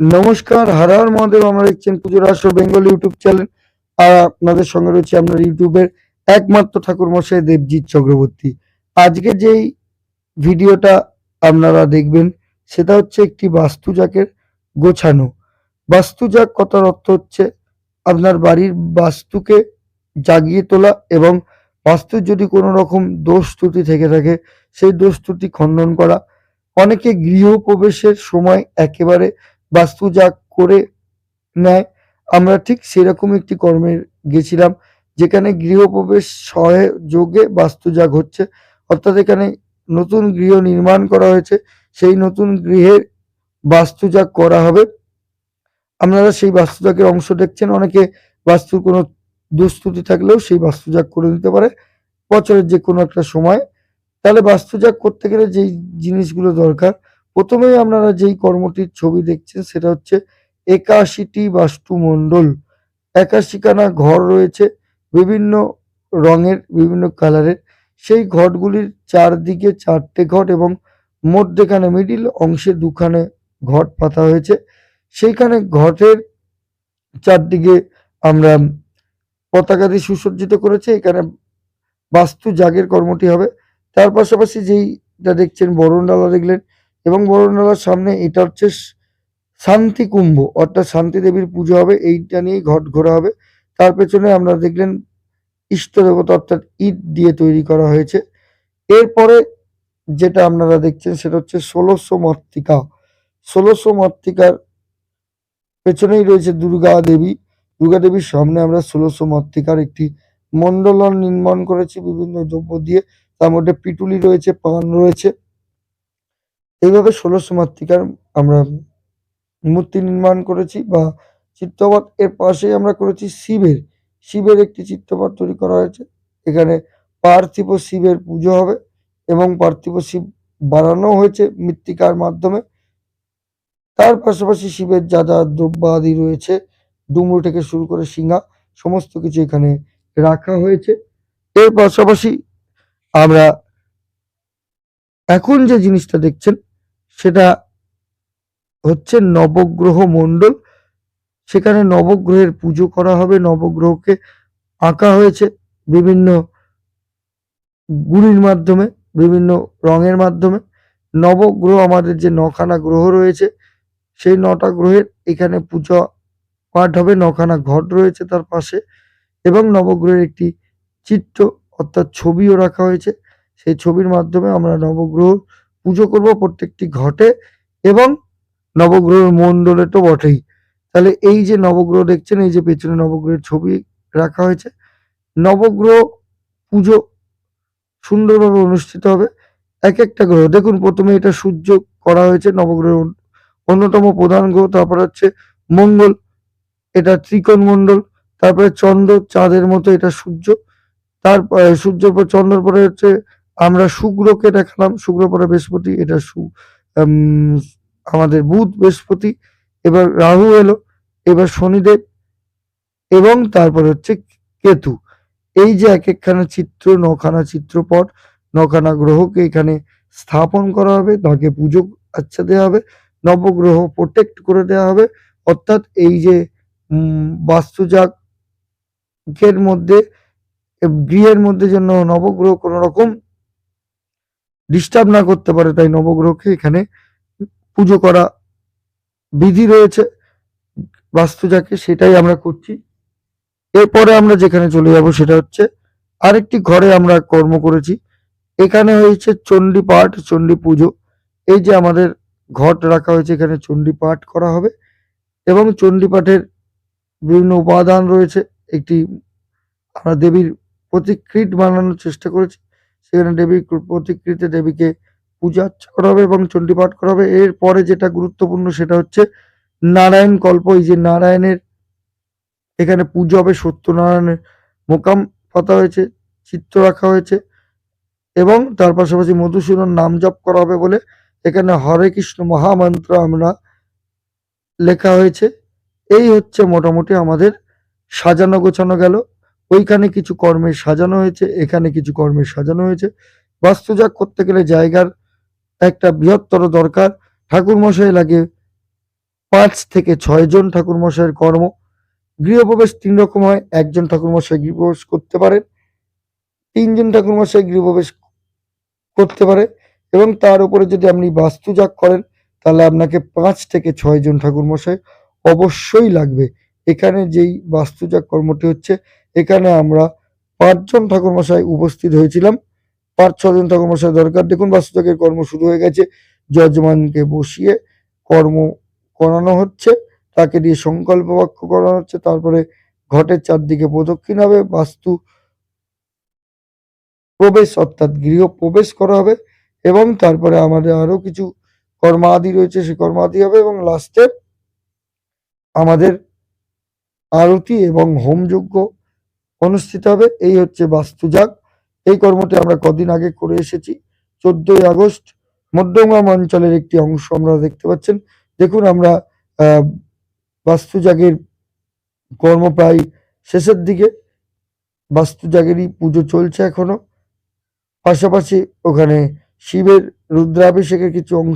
নমস্কার, হর হর মহাদেব, আমরা দেখছেন পুজোর আসর বেঙ্গল ইউটিউব চ্যানেল। আর আপনাদের সঙ্গে রয়েছে আপনার ইউটিউবের একমাত্র ঠাকুর মশাই দেবজিৎ চক্রবর্তী। আজকে যেই ভিডিওটা আপনারা দেখবেন, সেটা হচ্ছে একটি বাস্তুজাকের গোছানো। বাস্তুজাক কথার অর্থ হচ্ছে আপনার বাড়ির বাস্তুকে জাগিয়ে তোলা এবং বাস্তুর যদি কোনো রকম দোষ ত্রুটি থেকে থাকে, সেই দোষ ত্রুটি খণ্ডন করা। অনেকে গৃহপ্রবেশের সময় একেবারে বাস্তুজাগ করে নেয়। আমরা ঠিক সেরকম একটি কর্মে গেছিলাম, যেখানে গৃহপ্রবেশ সহযোগে বাস্তুজাগ হচ্ছে। অর্থাৎ এখানে নতুন গৃহ নির্মাণ করা হয়েছে, সেই নতুন গৃহের বাস্তুজাগ করা হবে। আপনারা সেই বাস্তুজাগের অংশ দেখছেন, অনেকে বাস্তুর কোনো দুস্তুতি থাকলেও সেই বাস্তুজাগ করে দিতে পারে বছরের যে কোনো একটা সময়। তাহলে বাস্তুজাগ করতে গেলে যেই জিনিসগুলো দরকার প্রথমেই আপনারা যেই কর্মটির ছবি দেখছেন, সেটা হচ্ছে একাশিটি বাস্তুমণ্ডল। একাশিখানা ঘর রয়েছে, বিভিন্ন রঙের, বিভিন্ন কালারের। সেই ঘটগুলির চারদিকে চারটে ঘট এবং মধ্যেখানে, মিডিল অংশে দুখানে ঘট পাতা হয়েছে। সেইখানে ঘটের চারদিকে আমরা পতাকা দিয়ে সুসজ্জিত করেছে। এখানে বাস্তু জাগের কর্মটি হবে। তার পাশাপাশি যেইটা দেখছেন বরণডালা দেখলেন এবং বরণডালার সামনে এটা হচ্ছে শান্তি কুম্ভ, অর্থাৎ শান্তি দেবীর পুজো হবে, এইটা নিয়েই ঘট ঘোরা হবে। তার পেছনে আমরা দেখলেন ইষ্ট দেবতা অর্থাৎ ইট দিয়ে তৈরি করা হয়েছে। এরপরে যেটা আপনারা দেখছেন সেটা হচ্ছে ষোলশো মর্তিকা। ষোলশো মর্তিকার পেছনেই রয়েছে দুর্গা দেবী। দুর্গা দেবীর সামনে আমরা ষোলশো মর্তিকার একটি মণ্ডলন নির্মাণ করেছি বিভিন্ন দ্রব্য দিয়ে। তার মধ্যে পিটুলি রয়েছে, পান রয়েছে। এইভাবে ষোলশো মাতৃকার আমরা মূর্তি নির্মাণ করেছি বা চিত্রপট। এর পাশেই আমরা করেছি শিবের। শিবের একটি চিত্রপট তৈরি করা হয়েছে। এখানে পার্থিব শিবের পুজো হবে এবং পার্থিব শিব বানানো হয়েছে মৃত্তিকার মাধ্যমে। তার পাশাপাশি শিবের যা যা দ্রব্য আদি রয়েছে, ডুমুর থেকে শুরু করে সিংহা, সমস্ত কিছু এখানে রাখা হয়েছে। এর পাশাপাশি আমরা এখন যে জিনিসটা দেখছেন সেটা হচ্ছে নবগ্রহ মণ্ডল। সেখানে নবগ্রহের পুজো করা হবে, নবগ্রহকে আঁকা হয়েছে বিভিন্ন গুলির মাধ্যমে, বিভিন্ন রঙের মাধ্যমে। নবগ্রহ আমাদের যে নখানা গ্রহ রয়েছে, সেই নটা গ্রহের এখানে পূজা পাঠ হবে, নখানা ঘট রয়েছে তার পাশে এবং নবগ্রহের একটি চিত্র অর্থাৎ ছবিও রাখা হয়েছে। সেই ছবির মাধ্যমে আমরা নবগ্রহ পুজো করব প্রত্যেকটি ঘটে এবং নবগ্রহের মণ্ডলে তো বটেই। তাহলে এই যে নবগ্রহ দেখছেন, এই যে পেছনে নবগ্রহের ছবি রাখা হয়েছে, নবগ্রহ পুজো সুন্দরভাবে অনুষ্ঠিত হবে। এক একটা গ্রহ, দেখুন প্রথমে এটা সূর্য করা হয়েছে নবগ্রহের অন- অন্যতম প্রধান গ্রহ, তারপরে হচ্ছে মঙ্গল, এটা ত্রিকোণ মণ্ডল তারপরে চন্দ্র, চাঁদের মতো এটা সূর্য, তারপর, সূর্যের পর চন্দ্রের পরে হচ্ছে আমরা শুক্রকে দেখালাম শুক্র পরে বৃহস্পতি এটা সু আমাদের বুধ বৃহস্পতি এবার রাহু এলো এবার শনিদেব এবং তারপরে হচ্ছে কেতু। এই যে এক একখানা চিত্র নখানা চিত্রপট নখানা গ্রহকে এখানে স্থাপন করা হবে তাকে পুজো আচ্ছা দেওয়া হবে নবগ্রহ প্রোটেক্ট করে দেওয়া হবে অর্থাৎ এই যে উম, বাস্তুজাগের মধ্যে গৃহের মধ্যে যেন নবগ্রহ কোনো রকম ডিস্টার্ব না করতে পারে, তাই নবগ্রহকে এখানে পুজো করা বিধি রয়েছে। বাস্তু যাকে সেটাই আমরা করছি। এরপরে আমরা যেখানে চলে যাব সেটা হচ্ছে আরেকটি ঘরে আমরা কর্ম করেছি। এখানে হয়েছে চণ্ডী পাঠ, চণ্ডী পুজো। এই যে আমাদের ঘট রাখা হয়েছে, এখানে চণ্ডী পাঠ করা হবে এবং চণ্ডী পাঠের বিভিন্ন উপাদান রয়েছে। একটি আমরা দেবীর প্রতিকৃত বানানোর চেষ্টা করেছি। সেখানে দেবীর কৃ- প্রতিকৃতে দেবীকে পূজা আর্চা করা হবে এবং চণ্ডী পাঠ করা হবে এরপরে যেটা গুরুত্বপূর্ণ সেটা হচ্ছে নারায়ণ কল্প। এই যে নারায়ণের এখানে পুজো হবে, সত্যনারায়ণের মোকাম পাতা হয়েছে, চিত্র রাখা হয়েছে এবং তার পাশাপাশি মধুসূদন নাম জপ করা হবে বলে এখানে হরে কৃষ্ণ মহামন্ত্র আমরা লেখা হয়েছে। এই হচ্ছে মোটামুটি আমাদের সাজানো গোছানো গেল। ওইখানে কিছু কর্মে সাজানো হয়েছে, এখানে কিছু কর্মে সাজানো হয়েছে। বাস্তুজাগ করতে গেলে জায়গার একটা বৃহত্তর দরকার। ঠাকুর মশাই লাগে পাঁচ থেকে ছয় জন ঠাকুর মশাইয়ের কর্ম। গৃহপ্রবেশ তিন রকম হয়, একজন ঠাকুর মশাই গৃহপ্রবেশ করতে পারেন তিনজন ঠাকুর মশাই গৃহপ্রবেশ করতে পারে এবং তার উপরে যদি আপনি বাস্তুজাগ করেন, তাহলে আপনাকে পাঁচ থেকে ছয় জন ঠাকুর মশাই অবশ্যই লাগবে। এখানে যেই বাস্তুজাগ কর্মটি হচ্ছে এখানে আমরা পাঁচজন ঠাকুর মশাই উপস্থিত হয়েছিলাম। পাঁচ, ছজন ঠাকুর মশাই দরকার। দেখুন বাস্তুজাগের কর্ম শুরু হয়ে গেছে। যজমানকে বসিয়ে কর্ম করানো হচ্ছে। তাকে দিয়ে সংকল্প বাক্য করানো হচ্ছে। তারপরে ঘটের চারদিকে প্রদক্ষিণ হবে। বাস্তু প্রবেশ, অর্থাৎ গৃহ প্রবেশ করা হবে এবং তারপরে আমাদের আরও কিছু কর্মাদি রয়েছে। সে কর্মাদি হবে এবং লাস্টে আমাদের আরতি এবং হোমযজ্ঞ অনুষ্ঠিত হবে। এই হচ্ছে বাস্তুজাগ। এই কর্মটি আমরা কদিন আগে করে এসেছি। চোদ্দই আগস্ট মধ্যমগ্রাম অঞ্চলের একটি অংশ আমরা দেখতে পাচ্ছেন। দেখুন আমরা বাস্তুজাগের কর্ম প্রায় শেষের দিকে। বাস্তুজাগেরই পুজো চলছে এখনও। পাশাপাশি ওখানে শিবের রুদ্রাভিষেকের কিছু অংশ